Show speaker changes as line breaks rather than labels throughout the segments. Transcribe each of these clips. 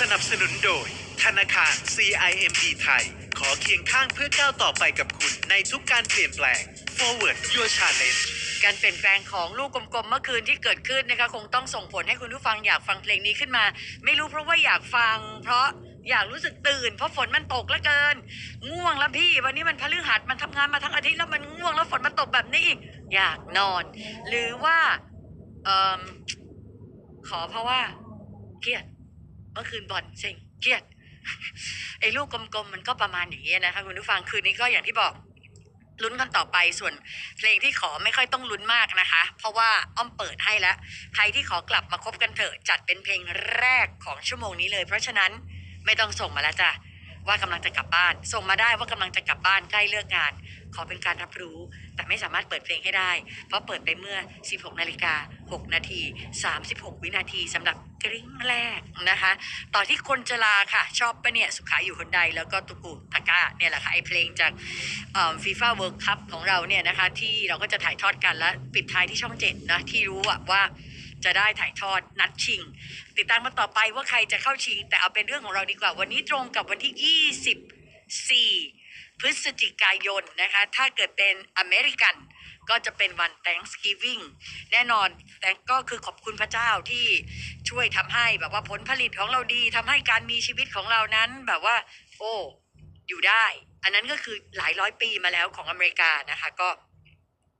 สนับสนุนโดย ธนาคาร CIMB ไทย ขอเคียงข้างเพื่อก้าวต่อไปกับคุณในทุกการเปลี่ยนแปลง Forward Your Challenge
การเปลี่ยนแปลงของลูกกลมๆ เมื่อคืนที่เกิดขึ้นนะคะคงต้องส่งผลให้คุณผู้ฟังอยากฟังเพลงนี้ขึ้นมา ไม่รู้เพราะว่าอยากฟัง เพราะอยากรู้สึกตื่น เพราะฝนมันตกเหลือเกิน ง่วงแล้วพี่ วันนี้มันพฤหัสมันทำงานมาทั้งอาทิตย์แล้วมันง่วงแล้วฝนมันตกแบบนี้อีกอยากนอน หรือว่าเออขอเพราะว่าเครียด เมื่อคืนบ่อนเซ็งเครียดไอ้ลูกกลมๆมันก็ประมาณอย่างนี้นะคะคุณผู้ฟังคืนนี้ก็อย่างที่บอกลุ้นกันต่อไปส่วนเพลงที่ขอไม่ค่อยต้องลุ้นมากนะคะ เพราะว่าอ้อมเปิดให้แล้วใครที่ขอกลับมาคบกันเถอะจัดเป็นเพลงแรกของชั่วโมงนี้เลย เพราะฉะนั้นไม่ต้องส่งมาแล้วจ้ะว่ากำลังจะกลับบ้าน ส่งมาได้ว่ากำลังจะกลับบ้านใกล้เลิกงาน ขอเป็นการรับรู้ แต่ไม่สามารถเปิดเพลงให้ได้ เพราะเปิดไปเมื่อ 16 นาฬิกา 6 นาที 36 วินาทีสำหรับกริ้งแรกนะคะ ต่อที่คนจลาค่ะ ชอบปะเนี่ย สุขาอยู่คนใด แล้วก็ตุกูตะก้าเนี่ยแหละค่ะ ไอเพลงจากฟีฟ่าเวิร์คัพของเราเนี่ยนะคะ ที่เราก็จะถ่ายทอดกันและปิดท้ายที่ช่องเจ็ดนะ ที่รู้ว่าจะได้ถ่ายทอดนัดชิง ติดตามมาต่อไปว่าใครจะเข้าชิง แต่เอาเป็นเรื่องของเราดีกว่า วันนี้ตรงกับวันที่ 24 พฤศจิกายนนะคะ ถ้าเกิดเป็นอเมริกันก็จะเป็นวัน Thanksgiving แน่นอนแต่ก็คือขอบคุณพระเจ้าที่ช่วยทำให้แบบว่าผลผลิตของเราดีทำให้การมีชีวิตของเรานั้นแบบว่า โอ้อยู่ได้ อันนั้นก็คือหลายร้อยปีมาแล้วของอเมริกานะคะ ก็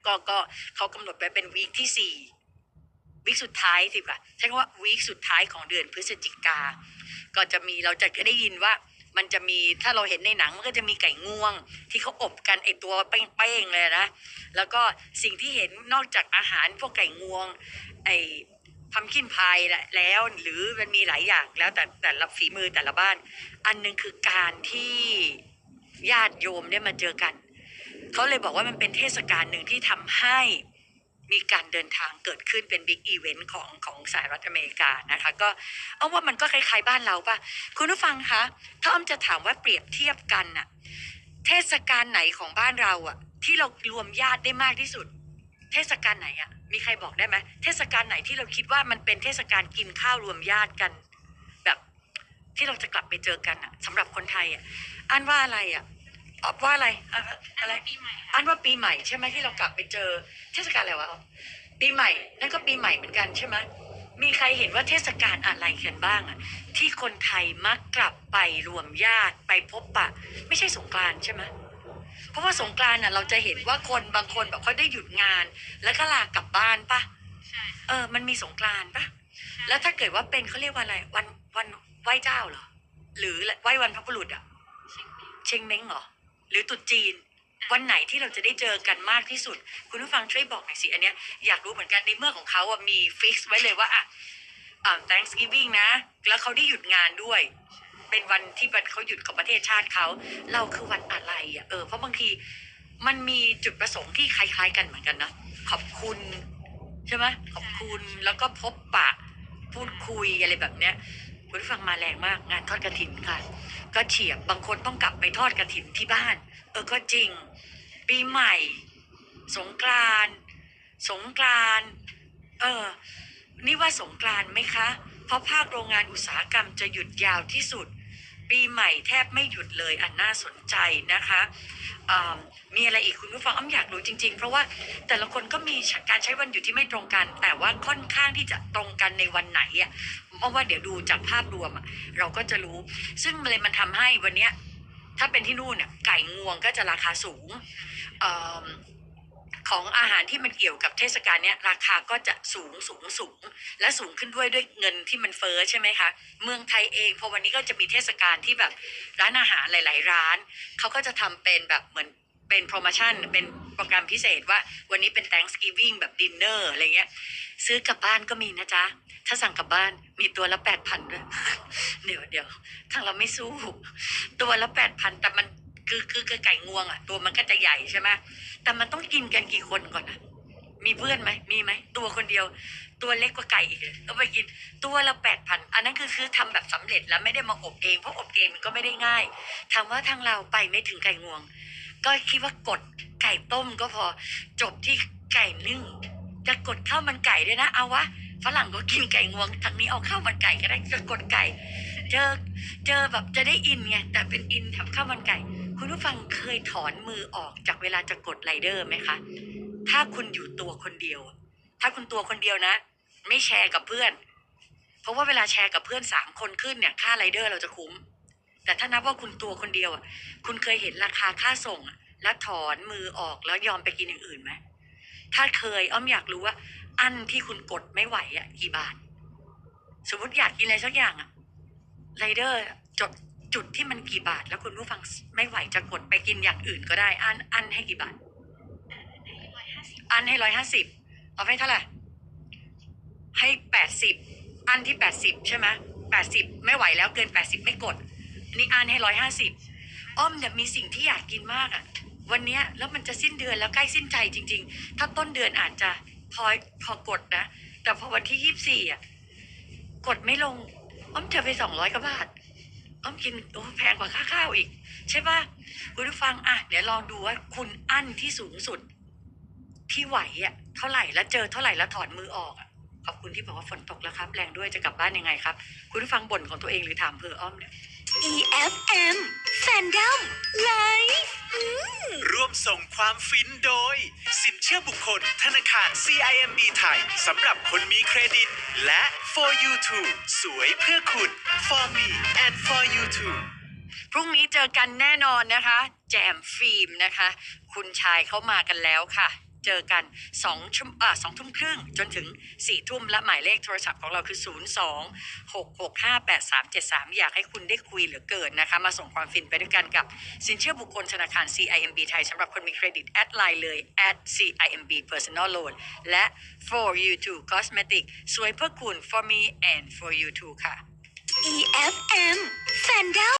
ก็ก็เขากำหนดไว้เป็นวีคที่สี่วีคสุดท้ายสิค่ะใช้คำว่าวีคสุดท้ายของเดือนพฤศจิกา ก็จะมีเราจะได้ยินว่า มันจะมีถ้าเราเห็นในหนังมันก็จะมีไก่งวง ที่เขาอบกันไอตัวเป้งๆเลยนะ แล้วก็สิ่งที่เห็นนอกจากอาหารพวกไก่งวง ไอพัมคินพายแล้วหรือมันมีหลายอย่างแล้วแต่แต่ละฝีมือแต่ละบ้าน อันหนึงคือการที่ญาติโยมได้มาเจอกัน เขาเลยบอกว่ามันเป็นเทศกาลหนึ่งที่ทำให้ มีการเดินทางเกิดขึ้นเป็นบิ๊กอีเวนต์ของของสหรัฐอเมริกานะคะก็เอาว่ามันก็คล้ายๆบ้านเราป่ะ คุณผู้ฟังคะถ้าอ้อมจะถามว่าเปรียบเทียบกันน่ะเทศกาลไหนของบ้านเราอะที่เรารวมญาติได้มากที่สุด เทศกาลไหนอะมีใครบอกได้ไหมเทศกาลไหนที่เราคิดว่ามันเป็นเทศกาลกินข้าวรวมญาติกัน แบบที่เราจะกลับไปเจอกันอะสำหรับคนไทยอะอันว่าอะไรอะ ออบว่าอะไรอะอะไร
ปีใหม่
อันว่าปีใหม่ใช่ไหมที่เรากลับไปเจอเทศกาลอะไรวะปีใหม่นั่นก็ปีใหม่เหมือนกันใช่ไหมมีใครเห็นว่าเทศกาลอะไรกันบ้างอะที่คนไทยมักกลับไปรวมญาติไปพบปะ ไม่ใช่สงกรานต์ใช่ไหมเพราะว่าสงกรานต์น่ะเราจะเห็นว่าคนบางคนแบบเขาได้หยุดงาน แล้วก็ลากลับบ้านปะ
ใช่
เออ มันมีสงกรานต์ปะแล้วถ้าเกิดว่าเป็นเขาเรียกว่าอะไร วันวันไหว้เจ้าเหรอ หรือไหว้วันพระบุรุษอะ
เชียงใหม่
เชงเม้งเหรอ หรือตรุษจีน วันไหนที่เราจะได้เจอกันมากที่สุด คุณผู้ฟังช่วยบอกหน่อยสิอันเนี้ยอยากรู้เหมือนกันในเมื่อของเขาอะมีฟิกซ์ไว้เลยว่าอะอ่า Thanksgiving นะ แล้วเขาได้หยุดงานด้วย เป็นวันที่เขาหยุดของประเทศชาติเขาเราคือวันอะไรอะเออเพราะบางทีมันมีจุดประสงค์ที่คล้าย ๆ กันเหมือนกันนะขอบคุณใช่ไหมขอบคุณแล้วก็พบปะพูดคุยอะไรแบบเนี้ยคุณผู้ฟังมาแรงมากงานทอดกระถินค่ะ ก็เฉียบบางคนต้องกลับไปทอดกระถินที่บ้าน เออก็จริง ปีใหม่ สงกรานต์สงกรานต์เออ นี่ว่าสงกรานต์ไหมคะ เพราะภาคโรงงานอุตสาหกรรมจะหยุดยาวที่สุด ปีใหม่แทบไม่หยุดเลยอันน่าสนใจนะคะมีอะไรอีกคุณผู้ฟังอ้อมอยากรู้จริง ๆ เพราะว่าแต่ละคนก็มีการใช้วันหยุดที่ไม่ตรงกัน แต่ว่าค่อนข้างที่จะตรงกันในวันไหนอะเพราะว่าเดี๋ยวดูจากภาพรวมเราก็จะรู้ ซึ่งเลยมันทำให้วันเนี้ยถ้าเป็นที่นู่นเนี่ยไก่งวงก็จะราคาสูงเออ ของอาหารที่มันเกี่ยวกับเทศกาลเนี้ยราคาก็จะสูงสูงสูง และสูงขึ้นด้วยด้วยเงินที่มันเฟ้อใช่ไหมคะ เมืองไทยเองพอวันนี้ก็จะมีเทศกาลที่แบบร้านอาหารหลาย ๆ ร้านเขาก็จะทำเป็นแบบเหมือนเป็นโปรโมชั่นเป็นโปรแกรมพิเศษว่าวันนี้เป็น Thanksgiving แบบดินเนอร์อะไรเงี้ย ซื้อกลับบ้านก็มีนะจ๊ะ ถ้าสั่งกลับบ้านมีตัวละแปดพันด้วย เดี๋ยวเดี๋ยวทางเราไม่สู้ ตัวละแปดพันแต่มัน คือคือคือไก่งวงอะ ตัวมันก็จะใหญ่ใช่ไหมแต่มันต้องกินกันกี่คนก่อนนะมีเพื่อนไหมมีไหมตัวคนเดียว ตัวเล็กกว่าไก่อีกเลยต้องไปกินตัวละแปดพันอันนั้นคือคือทำแบบสำเร็จแล้วไม่ได้มาอบเองเพราะอบเองมันก็ไม่ได้ง่ายถามว่าทางเราไปไม่ถึงไก่งวง ก็คิดว่ากดไก่ต้มก็พอจบที่ไก่นึ่งจะกดข้าวมันไก่ด้วยนะ เอาวะฝรั่งก็กินไก่งวงทางนี้เอาข้าวมันไก่ก็ได้จะกดไก่ เจอเจอแบบจะได้อินไงแต่เป็นอินทำข้าวมันไก่ คุณผู้ฟังเคยถอนมือออกจากเวลาจะกดไรเดอร์ไหมคะ ถ้าคุณอยู่ตัวคนเดียว ถ้าคุณตัวคนเดียวนะ ไม่แชร์กับเพื่อน เพราะว่าเวลาแชร์กับเพื่อนสามคนขึ้นเนี่ยค่าไรเดอร์เราจะคุ้ม แต่ถ้านับว่าคุณตัวคนเดียวอะ คุณเคยเห็นราคาค่าส่ง แล้วถอนมือออกแล้วยอมไปกินอย่างอื่นไหมถ้าเคยอ้อมอยากรู้ว่า อันที่คุณกดไม่ไหวอะกี่บาท สมมติอยากกินอะไรสักอย่างอะไรเดอร์จด จุดที่มันกี่บาท แล้วคุณผู้ฟังไม่ไหวจะกดไปกินอย่างอื่นก็ได้อันอันให้กี่บาท อันให้ร้อยห้าสิบเอาให้เท่าไหร่ให้แปดสิบอันที่แปดสิบใช่ไหมแปดสิบไม่ไหวแล้วเกินแปดสิบไม่กดนนี้อันให้ร้อยห้าสิบอ้อมเนี่ยมีสิ่งที่อยากกินมากอะ่ะ วันเนี้ยแล้วมันจะสิ้นเดือนแล้วใกล้สิ้นใจจริง ๆ ถ้าต้นเดือนอาจจะพอพอกดนะ แต่พอวันที่ยี่สิบสี่อะกดไม่ลงอ้อมเจอไปสองร้อยกว่าบาท ต้องกินโอ้แพงกว่าค่าข้าวอีก ใช่ป่ะคุณผู้ฟังอะเดี๋ยวลองดูว่าคุณอั้นที่สูงสุด ที่ไหวอะเท่าไหร่แล้วเจอเท่าไหร่แล้วถอนมือออกอะขอบคุณที่บอกว่าฝนตกแล้วครับ แรงด้วยจะกลับบ้านยังไงครับ คุณผู้ฟังบ่นของตัวเองหรือถามเพออ้อมเนี่ย
EFM Fandom Live
ร่วมส่งความฟินโดย สินเชื่อบุคคลธนาคาร CIMB ไทยสำหรับคนมีเครดิต และ for you too สวยเพื่อคุณ for me and for you too
พรุ่งนี้เจอกันแน่นอนนะคะ แจมฟิล์มนะคะ คุณชายเข้ามากันแล้วค่ะ เจอกันสองชั่วสองทุ่มครึ่งจนถึงสี่ทุ่มและหมายเลขโทรศัพท์ของเราคือ 0 2 6 6 5 8 3 7 3 อยากให้คุณได้คุยเหลือเกินนะคะ มาส่งความฟินไปด้วยกันกับสินเชื่อบุคคลธนาคาร CIMB ไทยสำหรับคนมีเครดิตแอดไลน์เลย at CIMB Personal Loan และ for you too cosmetic สวยเพื่อคุณ for me and for you too ค่ะ
EFM Fandom